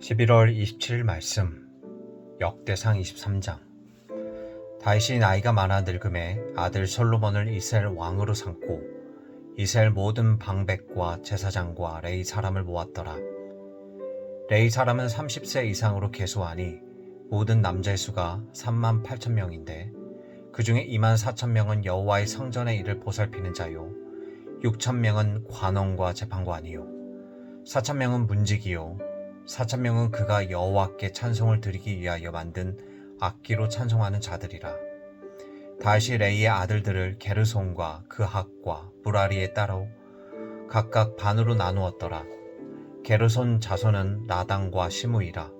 11월 27일 말씀 역대상 23장 다윗이 나이가 많아 늙음에 아들 솔로몬을 이스라엘 왕으로 삼고 이스라엘 모든 방백과 제사장과 레이 사람을 모았더라. 레이 사람은 30세 이상으로 계수하니 모든 남자의 수가 3만 8천 명인데 그 중에 2만 4천 명은 여호와의 성전의 일을 보살피는 자요 6천 명은 관원과 재판관이요 4천 명은 문지기요 사천 명은 그가 여호와께 찬송을 드리기 위하여 만든 악기로 찬송하는 자들이라. 다시 레이의 아들들을 게르손과 그학과 무라리에 따로 각각 반으로 나누었더라. 게르손 자손은 라단과 시무이라.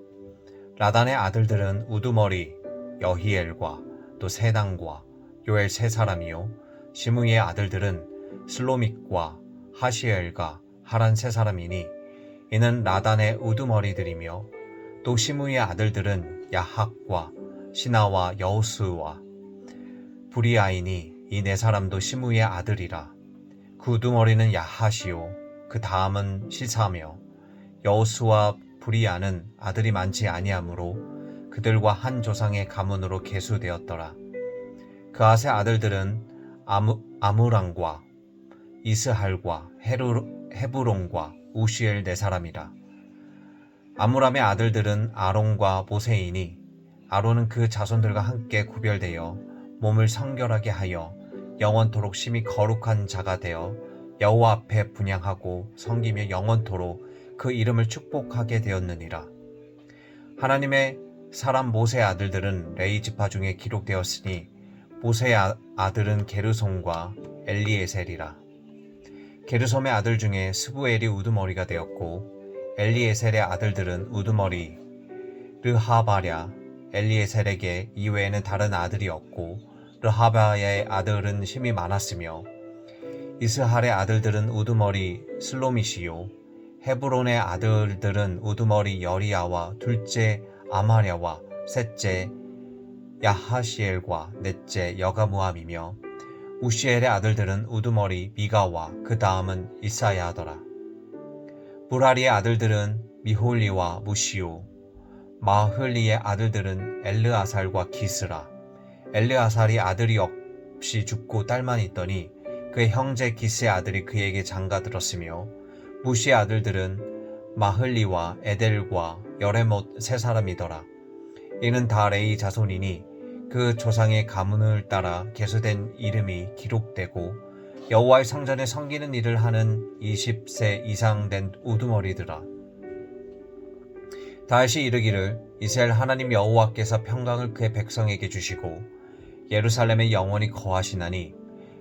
라단의 아들들은 우두머리 여히엘과 또 세당과 요엘 세 사람이요. 시무이의 아들들은 슬로믹과 하시엘과 하란 세 사람이니 이는 라단의 우두머리들이며 또 시므의 아들들은 야학과 시나와 여우스와. 부리아이니 이네 사람도 시므의 아들이라. 그 우두머리는 야하시요 그 다음은 시사며 여우스와 부리아는 아들이 많지 아니하므로 그들과 한 조상의 가문으로 계수되었더라. 그 아세 아들들은 아무, 아무랑과 이스할과 헤르, 헤브론과 우시엘 네 사람이라. 아므람의 아들들은 아론과 모세이니 아론은 그 자손들과 함께 구별되어 몸을 성결하게 하여 영원토록 심히 거룩한 자가 되어 여호와 앞에 분양하고 섬기며 영원토록 그 이름을 축복하게 되었느니라. 하나님의 사람 모세의 아들들은 레이 지파 중에 기록되었으니 모세의 아, 아들은 게르손과 엘리에셀이라. 게르솜의 아들 중에 스부엘이 우두머리가 되었고 엘리에셀의 아들들은 우두머리 르하바랴 엘리에셀에게 이외에는 다른 아들이 없고 르하바야의 아들은 힘이 많았으며 이스할의 아들들은 우두머리 슬로미시요 헤브론의 아들들은 우두머리 여리야와 둘째 아마랴와 셋째 야하시엘과 넷째 여가무함이며 우시엘의 아들들은 우두머리 미가와 그 다음은 이사야더라. 무라리의 아들들은 미홀리와 무시오, 마흘리의 아들들은 엘르아살과 기스라. 엘르아살이 아들이 없이 죽고 딸만 있더니 그의 형제 기스의 아들이 그에게 장가들었으며 무시의 아들들은 마흘리와 에델과 여레못 세 사람이더라. 이는 다 레이 자손이니 그 조상의 가문을 따라 계수된 이름이 기록되고 여호와의 성전에 섬기는 일을 하는 20세 이상 된 우두머리들아. 다시 이르기를 이스라엘 하나님 여호와께서 평강을 그의 백성에게 주시고 예루살렘에 영원히 거하시나니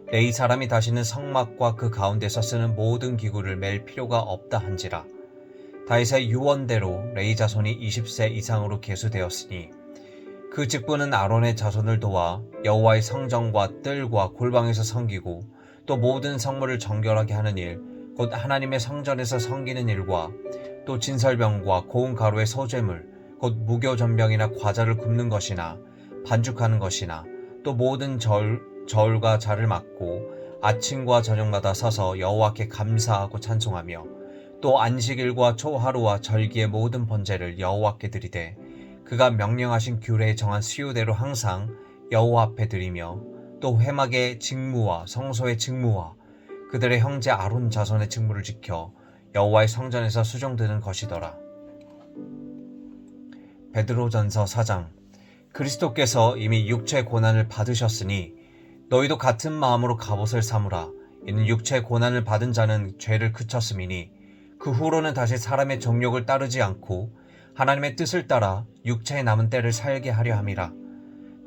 레이 사람이 다시는 성막과 그 가운데서 쓰는 모든 기구를 맬 필요가 없다 한지라. 다윗의 유언대로 레이 자손이 20세 이상으로 계수되었으니 그 직분은 아론의 자손을 도와 여호와의 성전과 뜰과 골방에서 섬기고 또 모든 성물을 정결하게 하는 일, 곧 하나님의 성전에서 섬기는 일과 또 진설병과 고운 가루의 소재물, 곧 무교 전병이나 과자를 굽는 것이나 반죽하는 것이나 또 모든 절, 저울과 자를 맡고 아침과 저녁마다 서서 여호와께 감사하고 찬송하며 또 안식일과 초하루와 절기의 모든 번제를 여호와께 드리되 그가 명령하신 규례에 정한 수요대로 항상 여호와 앞에 드리며 또 회막의 직무와 성소의 직무와 그들의 형제 아론 자손의 직무를 지켜 여호와의 성전에서 수종드는 것이더라. 베드로전서 4장 그리스도께서 이미 육체 고난을 받으셨으니 너희도 같은 마음으로 갑옷을 삼으라. 이는 육체 고난을 받은 자는 죄를 그쳤음이니 그 후로는 다시 사람의 정욕을 따르지 않고 하나님의 뜻을 따라 육체의 남은 때를 살게 하려 함이라.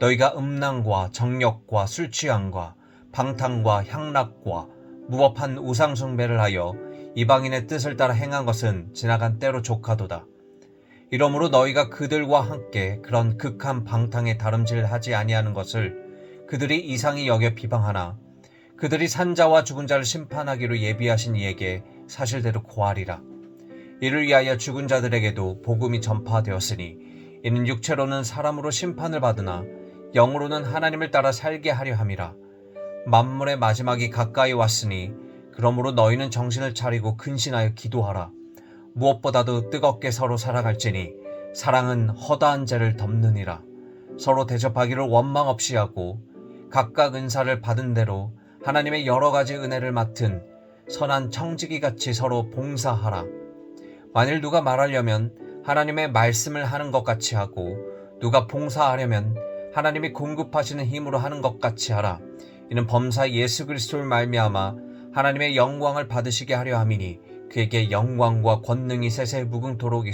너희가 음란과 정력과 술 취함과 방탕과 향락과 무법한 우상 숭배를 하여 이방인의 뜻을 따라 행한 것은 지나간 때로 조카도다. 이러므로 너희가 그들과 함께 그런 극한 방탕에 다름질하지 아니하는 것을 그들이 이상히 여겨 비방하나 그들이 산자와 죽은 자를 심판하기로 예비하신 이에게 사실대로 고하리라. 이를 위하여 죽은 자들에게도 복음이 전파되었으니 이는 육체로는 사람으로 심판을 받으나 영으로는 하나님을 따라 살게 하려 함이라. 만물의 마지막이 가까이 왔으니 그러므로 너희는 정신을 차리고 근신하여 기도하라. 무엇보다도 뜨겁게 서로 살아갈지니 사랑은 허다한 죄를 덮느니라. 서로 대접하기를 원망 없이 하고 각각 은사를 받은 대로 하나님의 여러 가지 은혜를 맡은 선한 청지기 같이 서로 봉사하라. 만일 누가 말하려면 하나님의 말씀을 하는 것 같이 하고 누가 봉사하려면 하나님이 공급하시는 힘으로 하는 것 같이 하라. 이는 범사 예수 그리스도를 말미암아 하나님의 영광을 받으시게 하려 함이니 그에게 영광과 권능이 세세 무궁토록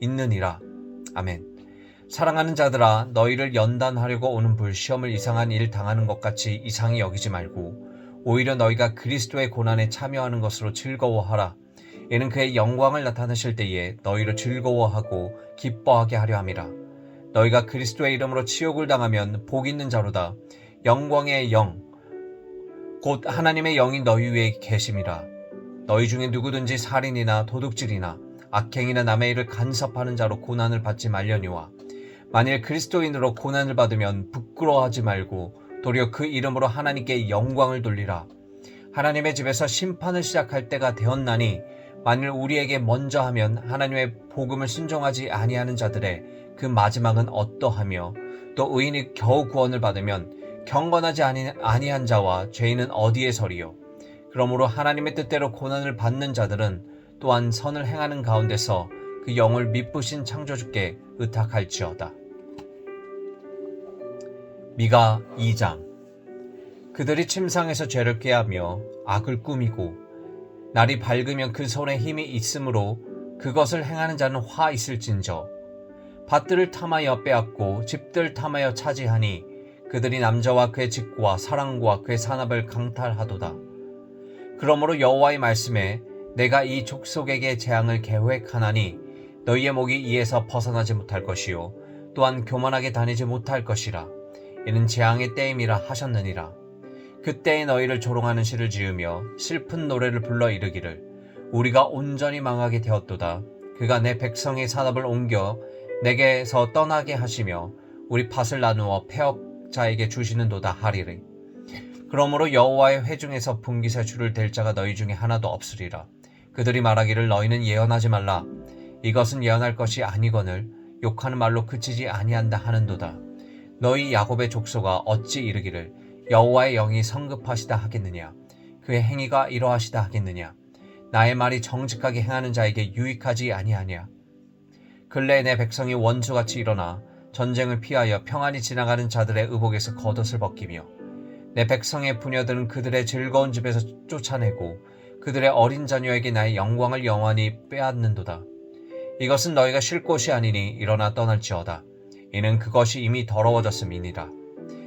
있느니라. 아멘. 사랑하는 자들아 너희를 연단하려고 오는 불 시험을 이상한 일 당하는 것 같이 이상히 여기지 말고 오히려 너희가 그리스도의 고난에 참여하는 것으로 즐거워하라. 이는 그의 영광을 나타내실 때에 너희를 즐거워하고 기뻐하게 하려 함이라. 너희가 그리스도의 이름으로 치욕을 당하면 복 있는 자로다. 영광의 영, 곧 하나님의 영이 너희 위에 계심이라. 너희 중에 누구든지 살인이나 도둑질이나 악행이나 남의 일을 간섭하는 자로 고난을 받지 말려니와 만일 그리스도인으로 고난을 받으면 부끄러워하지 말고 도리어 그 이름으로 하나님께 영광을 돌리라. 하나님의 집에서 심판을 시작할 때가 되었나니 만일 우리에게 먼저 하면 하나님의 복음을 순종하지 아니하는 자들의 그 마지막은 어떠하며 또 의인이 겨우 구원을 받으면 경건하지 아니, 아니한 자와 죄인은 어디에 서리요 그러므로 하나님의 뜻대로 고난을 받는 자들은 또한 선을 행하는 가운데서 그 영을 미쁘신 창조주께 의탁할지어다. 미가 2장 그들이 침상에서 죄를 꾀하며 악을 꾸미고 날이 밝으면 그 손에 힘이 있으므로 그것을 행하는 자는 화 있을진저. 밭들을 탐하여 빼앗고 집들 탐하여 차지하니 그들이 남자와 그의 집과 사랑과 그의 산업을 강탈하도다. 그러므로 여호와의 말씀에 내가 이 족속에게 재앙을 계획하나니 너희의 목이 이에서 벗어나지 못할 것이요 또한 교만하게 다니지 못할 것이라. 이는 재앙의 때임이라 하셨느니라 그때에 너희를 조롱하는 시를 지으며 슬픈 노래를 불러 이르기를. 우리가 온전히 망하게 되었도다. 그가 내 백성의 산업을 옮겨 내게서 떠나게 하시며 우리 밭을 나누어 폐역자에게 주시는도다 하리리 그러므로 여호와의 회중에서 분깃에 줄을 댈 자가 너희 중에 하나도 없으리라. 그들이 말하기를 너희는 예언하지 말라. 이것은 예언할 것이 아니거늘 욕하는 말로 그치지 아니한다 하는도다. 너희 야곱의 족소가 어찌 이르기를 여호와의 영이 성급하시다 하겠느냐 그의 행위가 이러하시다 하겠느냐 나의 말이 정직하게 행하는 자에게 유익하지 아니하냐 근래 내 백성이 원수같이 일어나 전쟁을 피하여 평안히 지나가는 자들의 의복에서 겉옷을 벗기며 내 백성의 부녀들은 그들의 즐거운 집에서 쫓아내고 그들의 어린 자녀에게 나의 영광을 영원히 빼앗는도다. 이것은 너희가 쉴 곳이 아니니 일어나 떠날지어다. 이는 그것이 이미 더러워졌음이니라.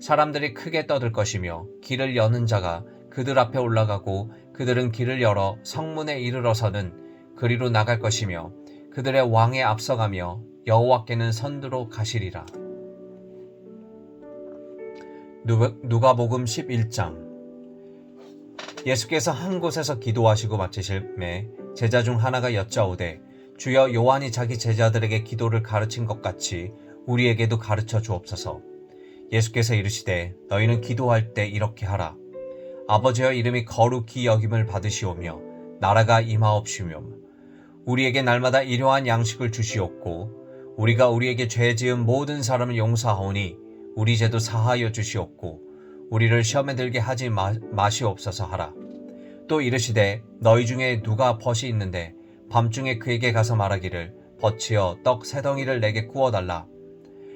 사람들이 크게 떠들 것이며 길을 여는 자가 그들 앞에 올라가고 그들은 길을 열어 성문에 이르러서는 그리로 나갈 것이며 그들의 왕에 앞서가며 여호와께는 선두로 가시리라. 누가복음 11장 예수께서 한 곳에서 기도하시고 마치실매 제자 중 하나가 여짜오되 주여 요한이 자기 제자들에게 기도를 가르친 것 같이 우리에게도 가르쳐 주옵소서. 예수께서 이르시되 너희는 기도할 때 이렇게 하라. 아버지여 이름이 거룩히 여김을 받으시오며 나라가 임하옵시며 우리에게 날마다 일용한 양식을 주시옵고 우리가 우리에게 죄 지은 모든 사람을 용서하오니 우리 죄도 사하여 주시옵고 우리를 시험에 들게 하지 마, 마시옵소서 하라. 또 이르시되 너희 중에 누가 벗이 있는데 밤중에 그에게 가서 말하기를 벗치어 떡 세 덩이를 내게 구워달라.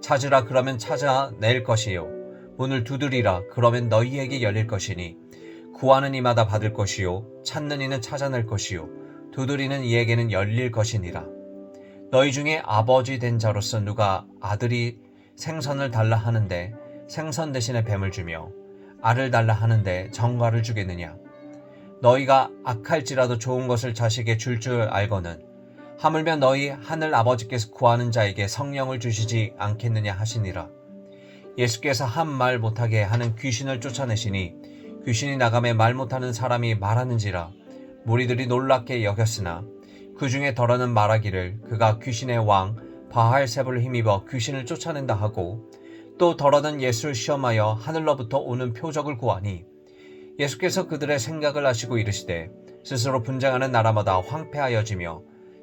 찾으라 그러면 찾아낼 것이요. 문을 두드리라 그러면 너희에게 열릴 것이니 구하는 이마다 받을 것이요 찾는 이는 찾아낼 것이요 두드리는 이에게는 열릴 것이니라. 너희 중에 아버지 된 자로서 누가 아들이 생선을 달라 하는데 생선 대신에 뱀을 주며 알을 달라 하는데 정과를 주겠느냐? 너희가 악할지라도 좋은 것을 자식에 줄 줄 알거는 하물며 너희 하늘 아버지께서 구하는 자에게 성령을 주시지 않겠느냐 하시니라. 예수께서 한 말 못하게 하는 귀신을 쫓아내시니 귀신이 나감에 말 못하는 사람이 말하는지라 무리들이 놀랍게 여겼으나 그 중에 덜어는 말하기를 그가 귀신의 왕 바할세불을 힘입어 귀신을 쫓아낸다 하고 또 덜어는 예수를 시험하여 하늘로부터 오는 표적을 구하니 예수께서 그들의 생각을 아시고 이르시되 스스로 분쟁하는 나라마다 황폐하여지며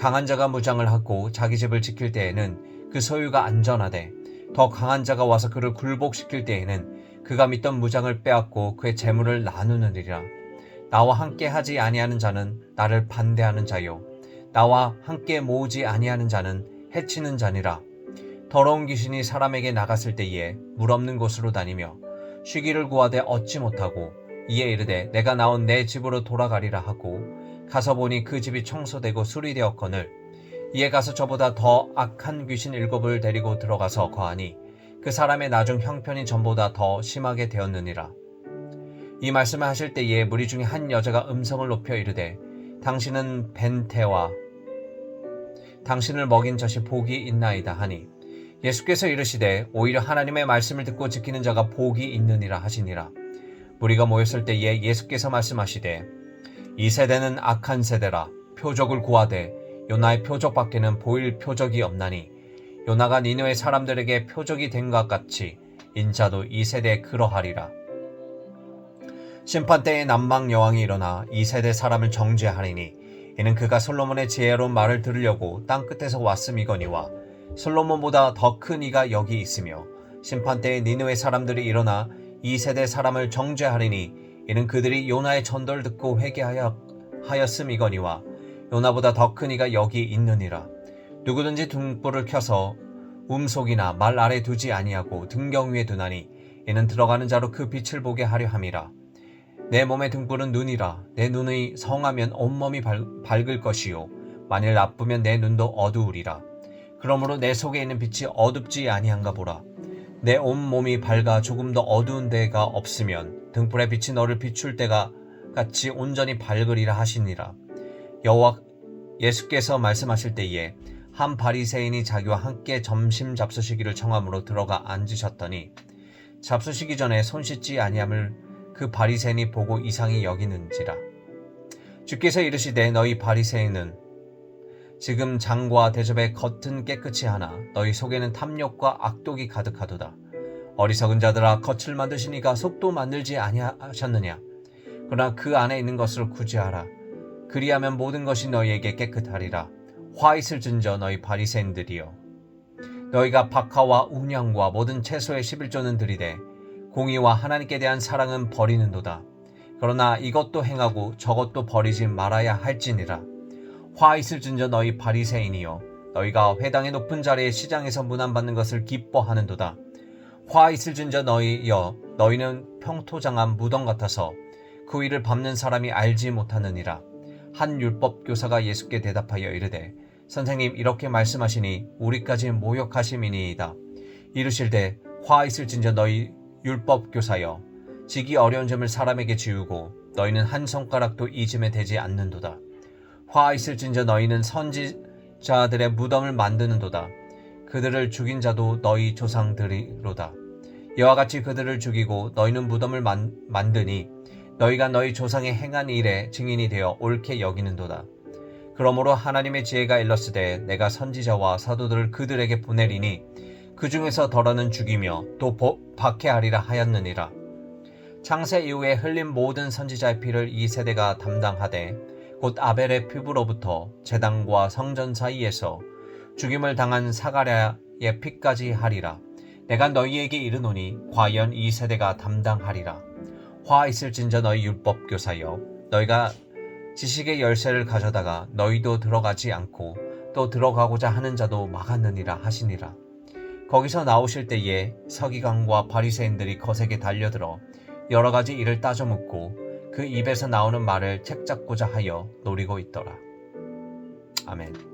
강한 자가 무장을 하고 자기 집을 지킬 때에는 그 소유가 안전하되 더 강한 자가 와서 그를 굴복시킬 때에는 그가 믿던 무장을 빼앗고 그의 재물을 나누느니라. 나와 함께 하지 아니하는 자는 나를 반대하는 자요. 나와 함께 모으지 아니하는 자는 해치는 자니라. 더러운 귀신이 사람에게 나갔을 때에 물 없는 곳으로 다니며 쉬기를 구하되 얻지 못하고 이에 이르되 내가 나온 내 집으로 돌아가리라 하고 가서 보니 그 집이 청소되고 수리되었거늘 이에 가서 저보다 더 악한 귀신 일곱을 데리고 들어가서 거하니 그 사람의 나중 형편이 전보다 더 심하게 되었느니라. 이 말씀을 하실 때에 무리 중에 한 여자가 음성을 높여 이르되 당신은 벤테와 당신을 먹인 젖이 복이 있나이다 하니 예수께서 이르시되 오히려 하나님의 말씀을 듣고 지키는 자가 복이 있느니라 하시니라. 무리가 모였을 때에 예수께서 말씀하시되 이 세대는 악한 세대라 표적을 구하되 요나의 표적밖에는 보일 표적이 없나니 요나가 니느의 사람들에게 표적이 된 것 같이 인자도 이 세대에 그러하리라. 심판 때에 남방 여왕이 일어나 이 세대 사람을 정죄하리니 이는 그가 솔로몬의 지혜로운 말을 들으려고 땅 끝에서 왔음이거니와 솔로몬보다 더 큰 이가 여기 있으며 심판 때에 니느의 사람들이 일어나 이 세대 사람을 정죄하리니 이는 그들이 요나의 전도를 듣고 회개하였음이거니와 요나보다 더 큰 이가 여기 있느니라. 누구든지 등불을 켜서 음속이나 말 아래 두지 아니하고 등경 위에 두나니 이는 들어가는 자로 그 빛을 보게 하려 함이라. 내 몸의 등불은 눈이라. 내 눈의 성하면 온몸이 밝, 밝을 것이요. 만일 나쁘면 내 눈도 어두우리라. 그러므로 내 속에 있는 빛이 어둡지 아니한가 보라 내 온몸이 밝아 조금 더 어두운 데가 없으면 등불의 빛이 너를 비출 때가 같이 온전히 밝으리라 하시니라. 여호와 예수께서 말씀하실 때에 한 바리새인이 자기와 함께 점심 잡수시기를 청함으로 들어가 앉으셨더니 잡수시기 전에 손 씻지 아니함을 그 바리새인이 보고 이상히 여기는지라. 주께서 이르시되 너희 바리새인은 지금 장과 대접의 겉은 깨끗이 하나 너희 속에는 탐욕과 악독이 가득하도다. 어리석은 자들아 겉을 만드시니까 속도 만들지 아니하셨느냐. 그러나 그 안에 있는 것을 구제하라. 그리하면 모든 것이 너희에게 깨끗하리라. 화 있을 진저 너희 바리새인들이여. 너희가 박하와 운양과 모든 채소의 11조는 들이되 공의와 하나님께 대한 사랑은 버리는도다. 그러나 이것도 행하고 저것도 버리지 말아야 할지니라. 화 있을진저 너희 바리새인이여 너희가 회당의 높은 자리에 시장에서 문안받는 것을 기뻐하는도다. 화 있을진저 너희여 너희는 평토장한 무덤 같아서 그 위를 밟는 사람이 알지 못하느니라. 한 율법 교사가 예수께 대답하여 이르되 선생님 이렇게 말씀하시니 우리까지 모욕하심이니이다. 이르실되 화 있을진저 너희 율법 교사여 지기 어려운 점을 사람에게 지우고 너희는 한 손가락도 이 짐에 대지 않는도다. 화 있을진저 너희는 선지자들의 무덤을 만드는도다. 그들을 죽인 자도 너희 조상들이로다. 이와 같이 그들을 죽이고 너희는 무덤을 만, 만드니 너희가 너희 조상의 행한 일에 증인이 되어 옳게 여기는도다. 그러므로 하나님의 지혜가 일렀으되 내가 선지자와 사도들을 그들에게 보내리니 그 중에서 덜어는 죽이며 또 보- 박해하리라 하였느니라. 창세 이후에 흘린 모든 선지자의 피를 이 세대가 담당하되 곧 아벨의 피부로부터 제단과 성전 사이에서 죽임을 당한 사가랴의 피까지 하리라. 내가 너희에게 이르노니 과연 이 세대가 담당하리라. 화 있을진저 너희 율법 교사여 너희가 지식의 열쇠를 가져다가 너희도 들어가지 않고 또 들어가고자 하는 자도 막았느니라 하시니라. 거기서 나오실 때에 서기관과 바리새인들이 거세게 달려들어 여러 가지 일을 따져 묻고 그 입에서 나오는 말을 책 잡고자 하여 노리고 있더라. 아멘.